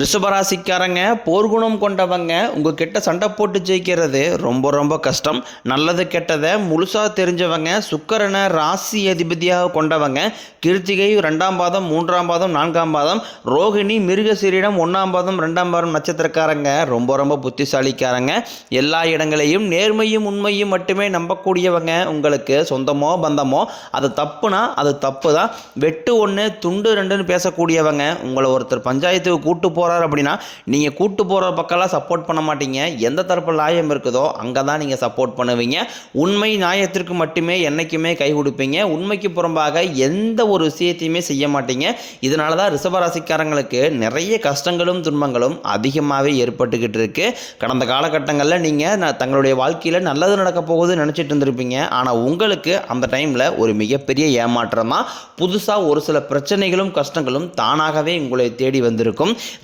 ரிஷபராசிக்காரங்க போர்க்குணம் கொண்டவங்க உங்ககிட்ட சண்டை போட்டு ஜெயிக்கிறது ரொம்ப ரொம்ப கஷ்டம். நல்லது கெட்டதை முழுசாக தெரிஞ்சவங்க சுக்கரனை ராசி அதிபதியாக கொண்டவங்க கிருத்திகை ரெண்டாம் பாதம் மூன்றாம் பாதம் நான்காம் பாதம் ரோகிணி மிருகசீரிடம் ஒன்றாம் பாதம் ரெண்டாம் பாதம் நட்சத்திரக்காரங்க ரொம்ப ரொம்ப புத்திசாலிக்காரங்க. எல்லா இடங்களையும் நேர்மையும் உண்மையும் மட்டுமே நம்பக்கூடியவங்க உங்களுக்கு சொந்தமோ பந்தமோ. அது தப்புனா அது தப்பு தான் வெட்டு ஒன்று துண்டு ரெண்டுன்னு பேசக்கூடியவங்க உங்களை ஒருத்தர் பஞ்சாயத்துக்கு கூட்டு போகிறாரு அப்படின்னா நீங்கள் கூட்டு போகிற பக்கம்லாம் சப்போர்ட் பண்ண மாட்டீங்க. எந்த தரப்பு நியாயம் இருக்குதோ அங்கே தான் நீங்கள் சப்போர்ட் பண்ணுவீங்க. உண்மை நியாயத்திற்கு மட்டுமே என்றைக்குமே கை கொடுப்பீங்க. உண்மைக்கு புறம்பாக எந்த ஒரு விஷயத்தையுமே செய்ய மாட்டீங்க. இதனால தான் ரிஷபராசிக்காரங்களுக்கு நிறைய கஷ்டங்களும் துன்பங்களும் அதிகமாகவே ஏற்பட்டுக்கிட்டு இருக்கு. கடந்த காலகட்டங்களில் நீங்கள் தங்களுடைய வாழ்க்கையில் நல்லது நடக்க போகுதுன்னு நினச்சிட்டு இருந்திருப்பீங்க. ஆனால் உங்களுக்கு அந்த டைமில் ஒரு மிகப்பெரிய ஏமாற்றம் தான் புதுசாக ஒரு சில பிரச்சனைகளும் கஷ்டங்களும் தானாகவே உங்களை தேடி வந்திருக்கும்.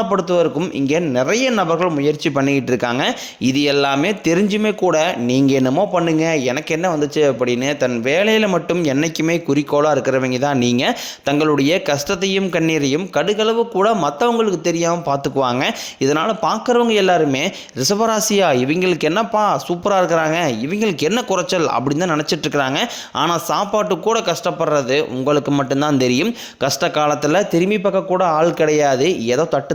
அவமானப்படுத்துவதற்கும் இங்கே நிறைய நபர்கள் முயற்சி பண்ணிக்கிட்டு இருக்காங்க. இது எல்லாமே தெரிஞ்சுமே கூட நீங்கள் என்னமோ பண்ணுங்க எனக்கு என்ன வந்துச்சு அப்படின்னு தன் வேலையில் மட்டும் என்றைக்குமே குறிக்கோளாக இருக்கிறவங்க தான் நீங்கள் தங்களுடைய கஷ்டத்தையும் கண்ணீரையும் கடுகளவு கூட மற்றவங்களுக்கு தெரியாமல் பார்த்துக்குவாங்க இதனால் பார்க்குறவங்க எல்லாருமே ரிஷபராசியா இவங்களுக்கு என்னப்பா சூப்பராக இருக்கிறாங்க இவங்களுக்கு என்ன குறைச்சல் அப்படின்னு தான் நினச்சிட்டுருக்குறாங்க ஆனால் சாப்பாட்டு கூட கஷ்டப்படுறது உங்களுக்கு மட்டும்தான் தெரியும். கஷ்ட காலத்தில் திரும்பி பார்க்க கூட ஆள் கிடையாது. ஏதோ தட்டு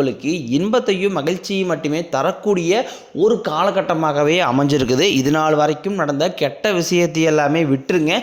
உங்களுக்கு இன்பத்தையும் மகிழ்ச்சியும் மட்டுமே தரக்கூடிய ஒரு காலகட்டமாகவே அமைஞ்சிருக்குது. இது நாள் வரைக்கும் நடந்த கெட்ட விஷயத்தை எல்லாமே விட்டுருங்க.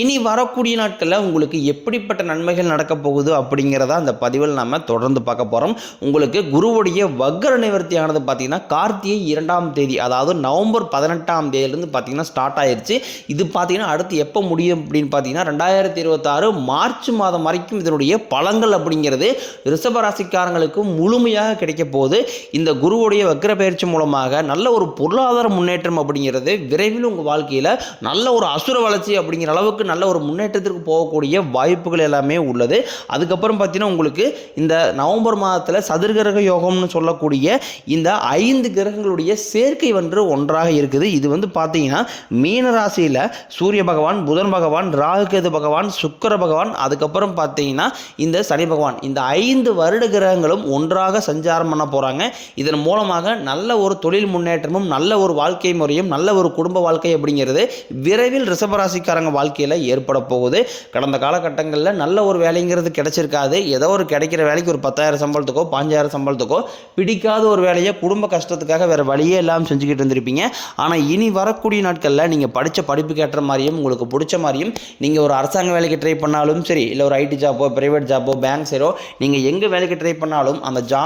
இனி வரக்கூடிய நாட்களில் உங்களுக்கு எப்படிப்பட்ட நன்மைகள் நடக்க போகுது அப்படிங்கிறத அந்த பதிவில் நம்ம தொடர்ந்து பார்க்க போகிறோம் உங்களுக்கு குருவுடைய வக்ர நிவர்த்தியானது பார்த்தீங்கன்னா கார்த்திகை இரண்டாம் தேதி அதாவது நவம்பர் பதினெட்டாம் தேதியிலேருந்து பார்த்தீங்கன்னா ஸ்டார்ட் ஆயிடுச்சு இது பார்த்தீங்கன்னா அடுத்து எப்போ முடியும் அப்படின்னு பார்த்தீங்கன்னா ரெண்டாயிரத்தி இருபத்தாறு மார்ச் மாதம் வரைக்கும் இதனுடைய பலங்கள் அப்படிங்கிறது ரிஷபராசிக்காரங்களுக்கு முழுமையாக கிடைக்க போது இந்த குருவுடைய வக்ர பயிற்சி மூலமாக நல்ல ஒரு பொருளாதார முன்னேற்றம் அப்படிங்கிறது விரைவில் உங்கள் வாழ்க்கையில் நல்ல ஒரு அசுர வளர்ச்சி அப்படிங்கிற அளவுக்கு நல்ல ஒரு முன்னேற்றத்திற்கு போகக்கூடிய வாய்ப்புகள் எல்லாமே உள்ளது. அதுக்கப்புறம் பார்த்தீங்கன்னா உங்களுக்கு இந்த நவம்பர் மாதத்தில் சதுர்கிரக யோகம்னு சொல்லக்கூடிய இந்த ஐந்து கிரகங்களுடைய சேர்க்கை வந்து ஒன்றாக இருக்குது. இது வந்து பார்த்தீங்கன்னா மீன ராசியில் சூரிய பகவான் புதன் பகவான் ராகுகேது பகவான் சுக்கர பகவான் அதுக்கப்புறம் பார்த்தீங்கன்னா இந்த சனி பகவான். இந்த ஐந்து வருட கிரகங்களும் ஒன்றாக சஞ்சாரம் பண்ண போகிறாங்க இதன் மூலமாக நல்ல ஒரு தொழில் முன்னேற்றமும் நல்ல ஒரு வாழ்க்கை முறையும் நல்ல ஒரு குடும்ப வாழ்க்கை அப்படிங்கிறது விரைவில் ரிஷபராசிக்காரங்க வாழ்க்கையில் ஏற்பட போகுது. கடந்த காலகட்டங்களில் நல்ல ஒரு வேலைங்கிறது கிடைச்சிருக்காது. ஏதோ ஒரு கிடைக்கிற வேலைக்கு ஒரு பத்தாயிரம் சம்பளத்துக்கோ பாஞ்சாயிரம் சம்பளத்துக்கோ பிடிக்காத ஒரு வேலையை குடும்ப கஷ்டத்துக்காக வேறு வழியே இல்லாமல் செஞ்சுக்கிட்டு இருந்திருப்பீங்க. ஆனால் இனி வரக்கூடிய நாட்களில் நீங்கள் படித்த படிப்புக்கு ஏற்ற மாதிரியும் உங்களுக்கு பிடிச்ச மாதிரியும் நீங்கள் ஒரு அரசாங்க வேலைக்கு ட்ரை பண்ணாலும் சரி இல்லை ஒரு ஐடி ஜாப்போ ப்ரைவேட் ஜாப்போ பேங்க் சைடோ நீங்கள் எங்கே வேலைக்கு ட்ரை பண்ணாலும் அந்த ஜாப்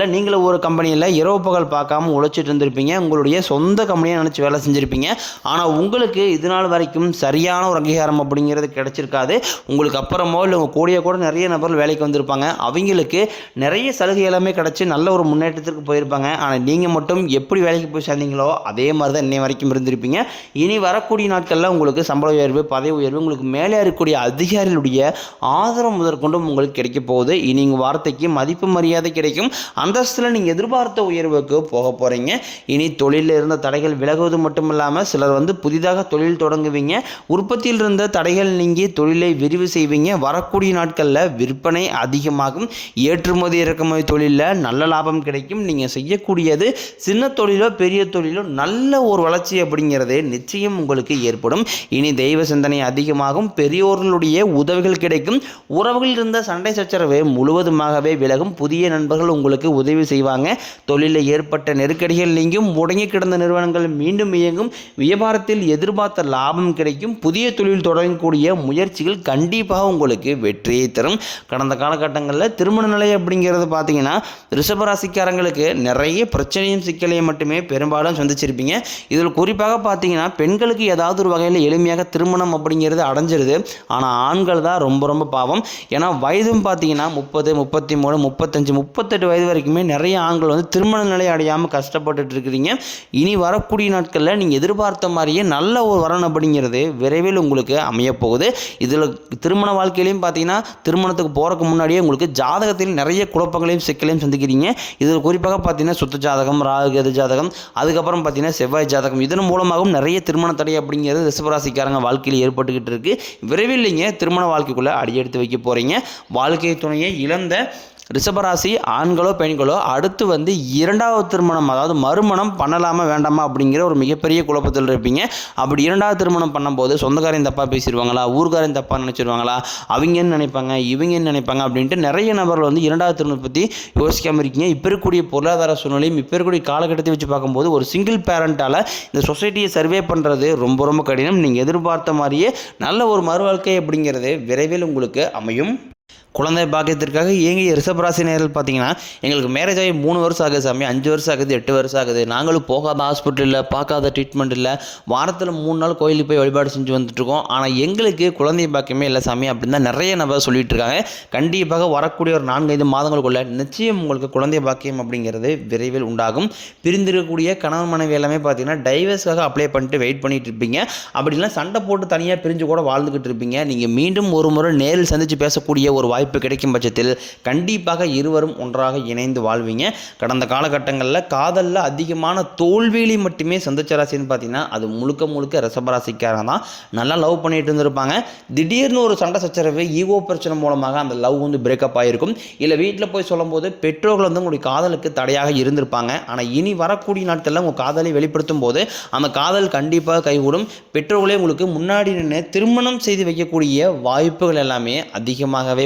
நாட்களில் நீங்களும் ஒரு கம்பெனியில் இரவு பகல் பார்க்காம உழைச்சிட்டு இருந்திருப்பீங்க. உங்களுடைய சொந்த கம்பெனியை நினச்சி வேலை செஞ்சுருப்பீங்க. ஆனால் உங்களுக்கு இது நாள் வரைக்கும் சரியான ஒரு அங்கீகாரம் அப்படிங்கிறது கிடைச்சிருக்காது. உங்களுக்கு அப்புறமோ இல்லை உங்கள் கூடிய கூட நிறைய நபர்கள் வேலைக்கு வந்திருப்பாங்க. அவங்களுக்கு நிறைய சலுகை எல்லாமே கிடச்சி நல்ல ஒரு முன்னேற்றத்திற்கு போயிருப்பாங்க. ஆனால் நீங்கள் மட்டும் எப்படி வேலைக்கு போய் சேர்ந்தீங்களோ அதே மாதிரி தான் இன்னை வரைக்கும் இருந்திருப்பீங்க. இனி வரக்கூடிய நாட்களில் உங்களுக்கு சம்பள உயர்வு பதவி உயர்வு உங்களுக்கு மேலே இருக்கக்கூடிய அதிகாரிகளுடைய ஆதரவு முதற்கொண்டும் உங்களுக்கு கிடைக்க போகுது. இனி உங்கள் வார்த்தைக்கு மதிப்பு மரியாதை கிடைக்கும். அந்தஸ்தில் நீங்கள் எதிர்பார்த்த உயர்வுக்கு போக போகிறீங்க இனி தொழிலில் இருந்த தடைகள் விலகுவது மட்டும் இல்லாமல் சிலர் வந்து புதிதாக தொழில் தொடங்குவீங்க. உற்பத்தியில் இருந்த தடைகள் நீங்கி தொழிலை விரிவு செய்வீங்க. வரக்கூடிய நாட்களில் விற்பனை அதிகமாகும். ஏற்றுமதி இறக்குமதி தொழிலில் நல்ல லாபம் கிடைக்கும். நீங்கள் செய்யக்கூடியது சின்ன தொழிலோ பெரிய தொழிலோ நல்ல ஒரு வளர்ச்சி அப்படிங்கிறது நிச்சயம் உங்களுக்கு ஏற்படும். இனி தெய்வ சிந்தனை அதிகமாகும். பெரியோர்களுடைய உதவிகள் கிடைக்கும். உறவுகளில் இருந்த சண்டை சச்சரவு முழுவதுமாகவே விலகும். புதிய நண்பர்கள் உங்களுக்கு உதவி செய்வாங்க. தொழிலில் ஏற்பட்ட நெருக்கடிகள் நீங்கும். முடங்கி கிடந்த நிறுவனங்கள் மீண்டும் இயங்கும். வியாபாரத்தில் எதிர்பார்த்த லாபம் கிடைக்கும். புதிய தொழில் தொடங்கக்கூடிய முயற்சிகள் கண்டிப்பாக உங்களுக்கு வெற்றியை தரும். கடந்த காலகட்டங்களில் திருமண நிலை அப்படிங்கிறது பார்த்தீங்கன்னா ரிஷபராசிக்காரங்களுக்கு நிறைய பிரச்சனையும் சிக்கலையும் மட்டுமே பெரும்பாலும் சந்திச்சிருப்பீங்க. இதில் குறிப்பாக பார்த்தீங்கன்னா பெண்களுக்கு ஏதாவது ஒரு வகையில் எளிமையாக திருமணம் அப்படிங்கிறது அடைஞ்சிருது. ஆனால் ஆண்கள் தான் ரொம்ப ரொம்ப பாவம். ஏன்னா வயதும் பார்த்தீங்கன்னா முப்பது முப்பத்தி மூணு முப்பத்தஞ்சு முப்பத்தெட்டு வயது வரைக்கும் நிறைய ஆண்கள் வந்து திருமண நிலை அடையாமல் கஷ்டப்பட்டுட்டு இருக்கிறீங்க. இனி வரக்கூடிய நாட்களில் நீங்கள் எதிர்பார்த்த மாதிரியே நல்ல ஒரு வரணும் அப்படிங்கிறது விரைவில் உங்களுக்கு அமையப்போகுது. இதில் திருமண வாழ்க்கையிலையும் பார்த்தீங்கன்னா திருமணத்துக்கு போகிறதுக்கு முன்னாடியே உங்களுக்கு ஜாதகத்தில் நிறைய குழப்பங்களையும் சிக்கலையும் சந்திக்கிறீங்க. இதில் குறிப்பாக பார்த்தீங்கன்னா சுத்த ஜாதகம் ராகுகது ஜாதகம் அதுக்கப்புறம் பார்த்தீங்கன்னா செவ்வாய் ஜாதகம் இதன் மூலமாகவும் நிறைய திருமண தடை அப்படிங்கிறது ரிசபராசிக்காரங்க வாழ்க்கையில் ஏற்பட்டுக்கிட்டு இருக்கு. விரைவில் நீங்கள் திருமண வாழ்க்கைக்குள்ளே அடியெடுத்து வைக்க போகிறீங்க வாழ்க்கை துணையை இழந்த ரிஷபராசி ஆண்களோ பெண்களோ அடுத்து வந்து இரண்டாவது திருமணம் அதாவது மறுமணம் பண்ணலாமா வேண்டாமா அப்படிங்கிற ஒரு மிகப்பெரிய குழப்பத்தில் இருப்பீங்க. அப்படி இரண்டாவது திருமணம் பண்ணும்போது சொந்தக்காரையும் தப்பாக பேசிடுவாங்களா ஊர்காரையும் தப்பாக நினச்சிருவாங்களா அவங்க என்ன நினைப்பாங்க இவங்க என்ன நினைப்பாங்க அப்படின்ட்டு நிறைய நபர்கள் வந்து இரண்டாவது திருமணம் பற்றி யோசிக்காமல் இருக்கீங்க. இப்போ இருக்கக்கூடிய பொருளாதார சூழ்நிலையும் இப்போ இருக்கக்கூடிய காலகட்டத்தை வச்சு பார்க்கும்போது ஒரு சிங்கிள் பேரண்ட்டால் இந்த சொசைட்டியை சர்வே பண்ணுறது ரொம்ப ரொம்ப கடினம். நீங்கள் எதிர்பார்த்த மாதிரியே நல்ல ஒரு மறுவாழ்க்கை அப்படிங்கிறது விரைவில் உங்களுக்கு அமையும். குழந்தை பாக்கியத்திற்காக இயங்கிய ரிஷபராசி நேரில் பார்த்தீங்கன்னா எங்களுக்கு மேரேஜ் ஆகி மூணு வருஷம் ஆகுது சாமி அஞ்சு வருஷம் ஆகுது எட்டு வருஷம் ஆகுது. நாங்களும் போகாத ஹாஸ்பிட்டல் இல்லை பார்க்காத ட்ரீட்மெண்ட் இல்லை. வாரத்தில் மூணு நாள் கோயிலுக்கு போய் வழிபாடு செஞ்சு வந்துட்டுருக்கோம். ஆனால் எங்களுக்கு குழந்தை பாக்கியமே இல்லை சாமி அப்படின்னு தான் நிறைய நபர் சொல்லிட்டு இருக்காங்க. கண்டிப்பாக வரக்கூடிய ஒரு நான்கு ஐந்து மாதங்களுக்குள்ள நிச்சயம் உங்களுக்கு குழந்தை பாக்கியம் அப்படிங்கிறது விரைவில் உண்டாகும். பிரிந்திருக்கக்கூடிய கணவன் மனைவி எல்லாமே பார்த்தீங்கன்னா டைவர்ஸ்க்காக அப்ளை பண்ணிட்டு வெயிட் பண்ணிட்டு இருப்பீங்க. அப்படின்னா சண்டை போட்டு தனியாக பிரிஞ்சு கூட வாழ்ந்துக்கிட்டு இருப்பீங்க. நீங்கள் மீண்டும் ஒரு முறை நேரில் சந்தித்து பேசக்கூடிய ஒரு ஒரு வாய்ப்பு கிடைக்கும் பட்சத்தில் கண்டிப்பாக இருவரும் ஒன்றாக இணைந்து வாழ்வீங்க. கடந்த காலகட்டங்களில் காதலில் அதிகமான தோல்வியிலை மட்டுமே சந்திச்ச ராசின்னு பார்த்தீங்கன்னா அது முழுக்க முழுக்க ரசபராசிக்காரங்க தான். நல்லா லவ் பண்ணிட்டு இருந்திருப்பாங்க. திடீர்னு ஒரு சண்டை சச்சரவு ஈகோ பிரச்சனை மூலமாக அந்த லவ் வந்து பிரேக்கப் ஆகிருக்கும் இல்லை வீட்டில் போய் சொல்லும்போது பெற்றோர்கள் வந்து உங்களுடைய காதலுக்கு தடையாக இருந்திருப்பாங்க. ஆனால் இனி வரக்கூடிய நாட்களில் உங்கள் காதலை வெளிப்படுத்தும் போது அந்த காதல் கண்டிப்பாக கைகூடும். பெற்றோர்களே உங்களுக்கு முன்னாடி நின்று திருமணம் செய்து வைக்கக்கூடிய வாய்ப்புகள் எல்லாமே அதிகமாகவே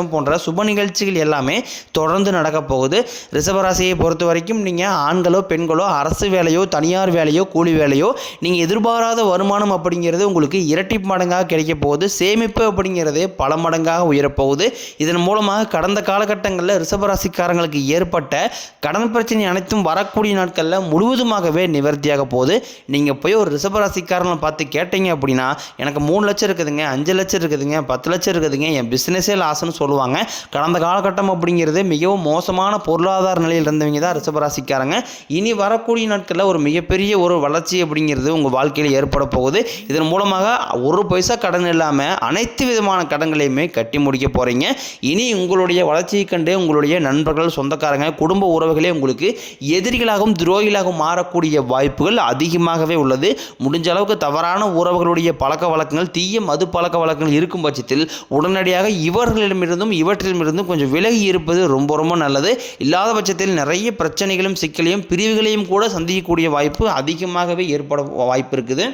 போன்ற சுப நிகழ்ச்சிகள் எல்லாமே தொடர்ந்து நடக்க போகுது. ரிஷபராசியை பொறுத்த வரைக்கும் நீங்கள் ஆண்களோ பெண்களோ அரசு வேலையோ தனியார் வேலையோ கூலி வேலையோ நீங்கள் எதிர்பாராத வருமானம் அப்படிங்கிறது உங்களுக்கு இரட்டி மடங்காக கிடைக்க போகுது. சேமிப்பு அப்படிங்கிறது பல மடங்காக உயரப்போகுது. இதன் மூலமாக கடந்த காலகட்டங்களில் ரிஷபராசிக்காரங்களுக்கு ஏற்பட்ட கடன் பிரச்சனை அனைத்தும் வரக்கூடிய நாட்களில் முழுவதுமாகவே நிவர்த்தியாக போகுது. நீங்கள் போய் ஒரு ரிஷபராசிக்காரனை பார்த்து கேட்டீங்க அப்படின்னா எனக்கு மூணு லட்சம் இருக்குதுங்க அஞ்சு லட்சம் இருக்குதுங்க பத்து லட்சம் இருக்குதுங்க என் பிஸ்னஸே லாஸ்ன்னு சொல்லுவாங்க. கடந்த காலகட்டம் அப்படிங்கிறது மிகவும் மோசமான பொருளாதார நிலையில் இருந்தவங்க தான் ரிஷபராசிக்காரங்க. இனி வரக்கூடிய நாட்களில் ஒரு மிகப்பெரிய ஒரு வளர்ச்சி அப்படிங்கிறது உங்கள் வாழ்க்கையில் ஏற்பட போகுது. இதன் மூலமாக ஒரு பைசா கடன் இல்லாமல் அனைத்து விதமான கடன்களையுமே கட்டி முடிக்க போகிறீங்க இனி உங்களுடைய வளர்ச்சியை கண்டு உங்களுடைய நண்பர்கள் சொந்தக்காரங்க குடும்ப உறவுகளே உங்களுக்கு எதிரிகளாகவும் துரோகிகளாகவும் மாறக்கூடிய வாய்ப்புகள் அதிகமாகவே உள்ளது. முடிஞ்ச அளவுக்கு தவறான உறவுகளுடைய பழக்க வழக்கங்கள் தீய மது பழக்க வழக்கங்கள் இருக்கும் பட்சத்தில் உடனடியாக இருந்தும் இவற்றிலிருந்தும் கொஞ்சம் விலகி இருப்பது ரொம்ப ரொம்ப நல்லது. இல்லாத பட்சத்தில் நிறைய பிரச்சனைகளும் சிக்கலையும் பிரிவுகளையும் கூட சந்திக்கக்கூடிய வாய்ப்பு அதிகமாகவே ஏற்பட வாய்ப்பு இருக்குது.